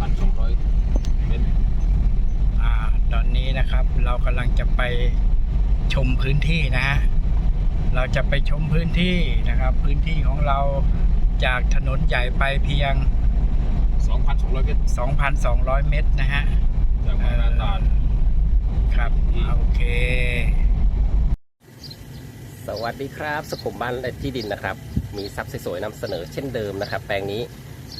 พันสองร้อยเมตรอ่าตอนนี้นะครับเรากำลังจะไปชมพื้นที่นะฮะเราจะไปชมพื้นที่นะครับ พื้นที่ของเราจากถนนใหญ่ไปเพียงสองพันสองร้อยเมตร2,200 เมตรนะฮะจากบางนาตราดครับโอเค สวัสดีครับ สุขุมบ้านและที่ดินนะครับ มีทรัพย์สวยๆนำเสนอเช่นเดิมนะครับ แปลงนี้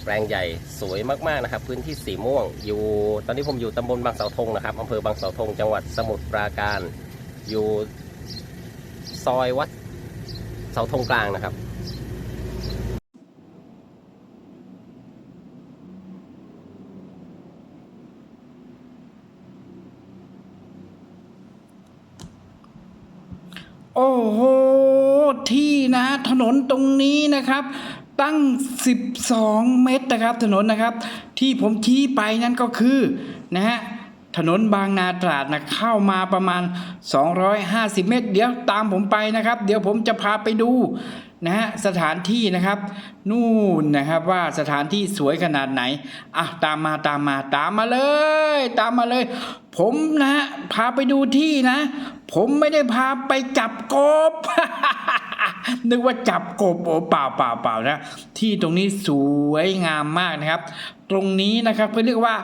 แปลงใหญ่สวยมากๆนะครับ พื้นที่สีม่วง อยู่ตอนนี้ผมอยู่ตำบลบางเสาธงนะครับอำเภอบางเสาธงจังหวัดสมุทรปราการ อยู่ซอยวัดเสาธงกลางนะครับโอ้โห ที่นะ ถนนตรงนี้นะครับ ตั้ง 12 เมตรนะครับ ถนนนะครับ ที่ผมชี้ไปนั่นก็คือนะฮะถนนบางนาตราดนะเข้ามาประมาณ 250 เมตร เดี๋ยวตามผมไปนะครับ เดี๋ยวผมจะพาไปดูนะฮะสถานที่นะครับ นู่นนะครับว่าสถานที่สวยขนาดไหนอะตามมาตามมาตามมาเลย ตามมาเลย ผมนะฮะพาไปดูที่นะ ผมไม่ได้พาไปจับกบ นึกว่าจับกบโอเปล่าเปล่าเปล่านะที่ตรงนี้สวยงามมากนะครับ ตรงนี้นะครับเขาเรียกว่า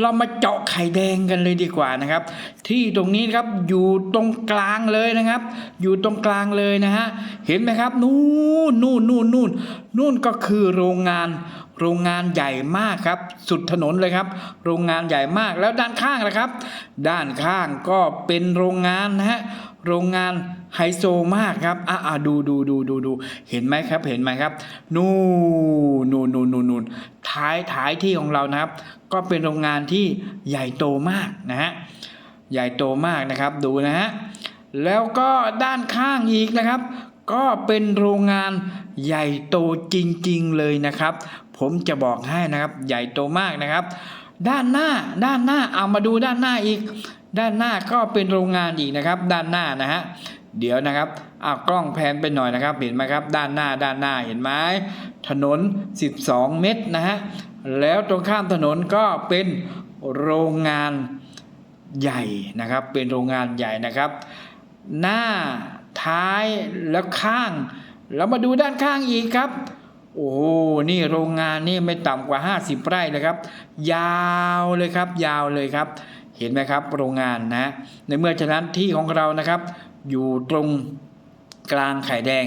เรามาเจาะไข่แดงกันเลยดีกว่านะครับ ที่ตรงนี้ครับอยู่ตรงกลางเลยนะครับ อยู่ตรงกลางเลยนะฮะเห็นไหมครับ นู่นนู่นนู่นนู่นนู่นก็คือโรงงาน โรงงานใหญ่มากครับ สุดถนนเลยครับ โรงงานใหญ่มากแล้วด้านข้างนะครับ ด้านข้างก็เป็นโรงงานนะฮะโรงงานไฮโซมากครับ อะอะดูดูดูดูดู เห็นไหมครับ เห็นไหมครับ นู่นนู่นนู่นนู่นท้ายท้ายที่ของเรานะครับ ก็เป็นโรงงานที่ใหญ่โตมากนะฮะ ใหญ่โตมากนะครับ ดูนะฮะ แล้วก็ด้านข้างอีกนะครับ ก็เป็นโรงงานใหญ่โตจริงๆเลยนะครับ ผมจะบอกให้นะครับใหญ่โตมากนะครับ ด้านหน้าด้านหน้าเอามาดูด้านหน้าอีก ด้านหน้าก็เป็นโรงงานอีกนะครับ ด้านหน้านะฮะเดี๋ยวนะครับเอากล้องแพนไปหน่อยนะครับ เห็นไหมครับ ด้านหน้าด้านหน้าเห็นไหมถนน 12 เมตรนะฮะแล้วตรงข้ามถนนก็เป็นโรงงานใหญ่นะครับ เป็นโรงงานใหญ่นะครับ หน้า ท้ายและข้าง เรามาดูด้านข้างอีกครับ โอ้นี่โรงงานนี่ไม่ต่ำกว่า 50 ไร่เลยครับ ยาวเลยครับ ยาวเลยครับ เห็นไหมครับ โรงงานนะ ในเมื่อฉะนั้นที่ของเรานะครับ อยู่ตรงกลางไข่แดง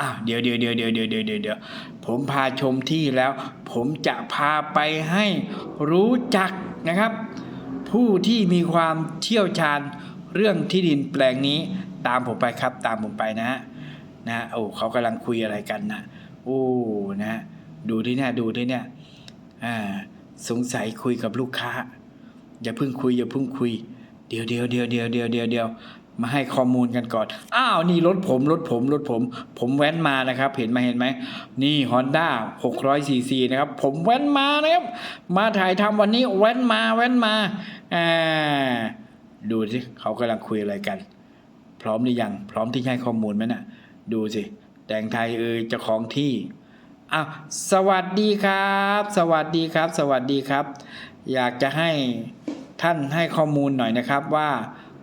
อ้าวเดี๋ยวเดี๋ยวเดี๋ยวเดี๋ยวเดี๋ยวเดี๋ยวเดี๋ยวผมพาชมที่แล้ว ผมจะพาไปให้รู้จักนะครับ ผู้ที่มีความเชี่ยวชาญเรื่องที่ดินแปลงนี้ ตามผมไปครับ ตามผมไปนะฮะนะฮะโอ้เขากำลังคุยอะไรกันนะโอ้นะฮะดูที่เนี่ยดูที่เนี่ยอ่าสงสัยคุยกับลูกค้า อย่าเพิ่งคุยอย่าเพิ่งคุย เดี๋ยวเดี๋ยวเดี๋ยวเดี๋ยวเดี๋ยวเดี๋ยวเดี๋ยวมาให้ข้อมูลกันก่อน อ้าวนี่รถผมรถผมรถผม ผมแว้นมานะครับ เห็นไหมเห็นไหม นี่ Honda 600 cc นะครับ ผมแว้นมานะครับ มาถ่ายทำวันนี้แว้นมาแว้นมาอ่าดูสิเขากำลังคุยอะไรกัน พร้อมหรือยัง พร้อมที่จะให้ข้อมูลไหมน่ะ ดูสิ แต่งไทยเอ่ยเจ้าของที่อ้าวสวัสดีครับ สวัสดีครับ สวัสดีครับ อยากจะให้ท่านให้ข้อมูลหน่อยนะครับว่า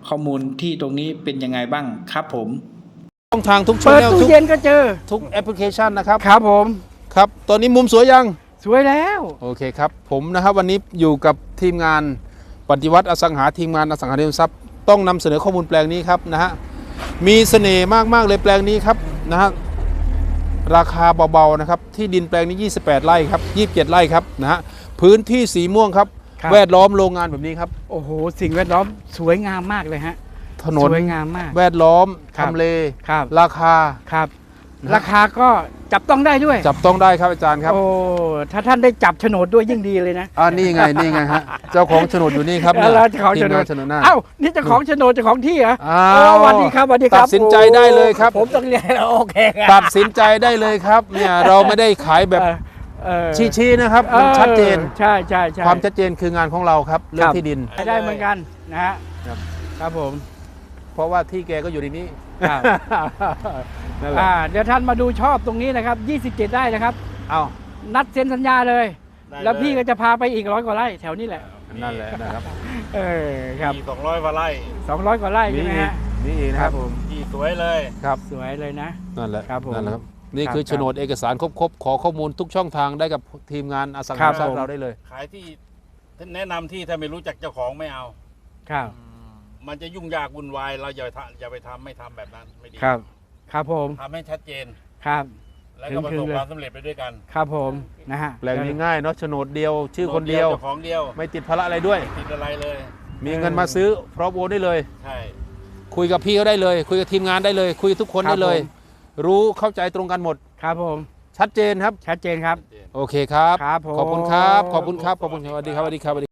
ข้อมูลที่ตรงนี้เป็นยังไงบ้างครับผมช่องทางทุกช่เปิองดแนวตู้ทุกเย็นก็เจอ ทุกแอปพลิเคชันนะครับ ครับผม ครับ ตอนนี้มุมสวยยัง สวยแล้ว โอเคครับ ผมนะครับวันนี้อยู่กับทีมงานปฏิวัติอสังหาทีมงานอสังหาริมทรัพย์ต้องนำเสนอข้อมูลแปลงนี้ครับนะฮะ มีเสน่ห์มากๆเลยแปลงนี้ครับนะฮะราคาเบาๆนะครับที่ดินแปลงนี้ 28 ไร่ครับ27 ไร่ครับนะฮะพื้นที่สีม่วงครับ ครับ แวดล้อมโรงงานแบบนี้ครับโอ้โห สิ่งแวดล้อมสวยงามมากเลยฮะถนนสวยงามมาก แวดล้อมครับ ทำเล ครับ ราคา ครับนะ ราคาก็จับต้องได้ด้วย จับต้องได้ครับอาจารย์ครับ โอ้ ถ้าท่านได้จับโฉนดด้วยยิ่งดีเลยนะอ่านี่ไงนี่ไงฮะ เจ้าของโฉนดอยู่นี่ครับแล้วเจ้าของทีโฉมนงาดนโฉนดหน้าเอ้านี่เจ้าของโฉนดเจ้าของที่เหรออ้าอ๋อวสวัสดีครับสวัสดีครับตัดสินใจได้เลยครับ ผมต้องเรียนโอเคครับตัดสินใจได้เลยครับเนี่ยเราไม่ได้ขายแบบเออเออชี้ๆนะครับมันชัดเจนออใช่ใช่ใช่ความชัดเจนคืองานของเราครับเรื่องที่ดินได้เหมือนกันนะฮะครับครับผม เพราะว่าที่แกก็อยู่ในนี้ ครับนั่นแหละอ่าเดี๋ยวท่านมาดูชอบตรงนี้นะครับ 27 ได้นะครับ เอานัดเซ็นสัญญาเลย ได้แล้วพี่เยก็จะพาไปอีกร้อยกว่าไร่แถวนี้แหละนั่นแหละนะครับเออครับมีสองร้อยกว่าไร่สองร้อยกว่าไร่มีใช่ไหมอีกฮะมีอีกนะครับผมที่สวยเลย ครับ สวยเลยนะ นั่นแหละครับผมนั่นแหละครับ นี่ครับคือโฉนดเอกสารครบๆขอข้อมูลทุกช่องทางได้กับทีมงานอสังครัหาบริมทรัพผมย์เราได้เลย ขายที่แนะนำที่ถ้าไม่รู้จักเจ้าของไม่เอาครับมั นจะยุ่งยากวุ่นวาย เราอย่าไปทำอย่าไปทำไม่ทำแบบนั้นไม่ดีครับ ครับผม ทำให้ชัดเจน ครับ แล้วก็ประสบถึงๆเลยความสำเร็จไปด้วยกันครับผมนะฮะแปลงนี้ง่ายเนาะโฉนดเดียว ชื่อคนเดียวเจ้าของเดียวไม่ติดภาระอะไรด้วย ติดอะไรเลย มีเงินมาซื้อพร้อมโอนได้เลย ใช่ คุยกับพี่เขาได้เลย คุยกับทีมงานได้เลย คุยกับทุกคนครับได้เลยผมรู้เข้าใจตรงกันหมด ครับผม ชัดเจนครับ ชัดเจนครับ โอเคครับ ครับผม ขอบคุณครับ ขอบคุณครับ ขอบคุณครับสวัสดีครับสวัสดีครับ